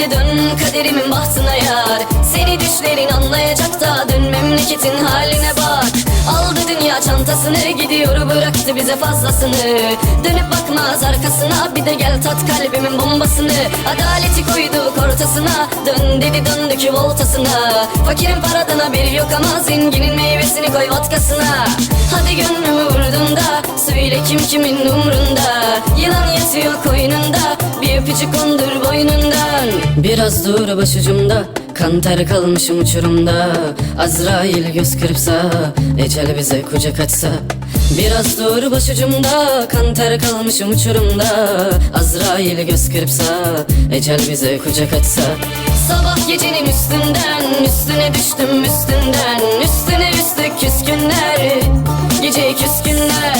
de dön kaderimin bahtına yar. Seni düşlerin anlayacak da dön memleketin haline bak. Aldı dünya çantasını gidiyor bıraktı bize fazlasını. Dönüp bakmaz arkasına bir de gel tat kalbimin bombasını. Adaleti koyduk ortasına dön dedi döndük voltasına Fakirin paradan haberi yok ama zenginin meyvesini koy vodkasına. Hadi gönlümü vurdun da söyle kim kimin umrunda? Yılan yatıyor koynunda. Bir öpücük kondur boynundan. Biraz dur başucumda. Kan ter kalmışım uçurumda. Azrail göz kırpsa Ecel bize kucak açsa. Biraz dur başucumda. Kan ter kalmışım uçurumda. Azrail göz kırpsa Ecel bize kucak açsa. Sabah gecenin üstünden Üstüne düştüm üstünden. Üstüne üstlük küskünler. Gece küskünler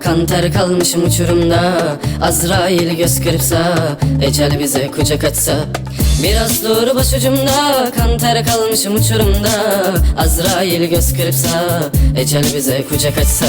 Kan ter kalmışım uçurumda. Azrail göz kırpsa Ecel bize kucak açsa Biraz dur başucumda. Kan ter kalmışım uçurumda. Azrail göz kırpsa Ecel bize kucak açsa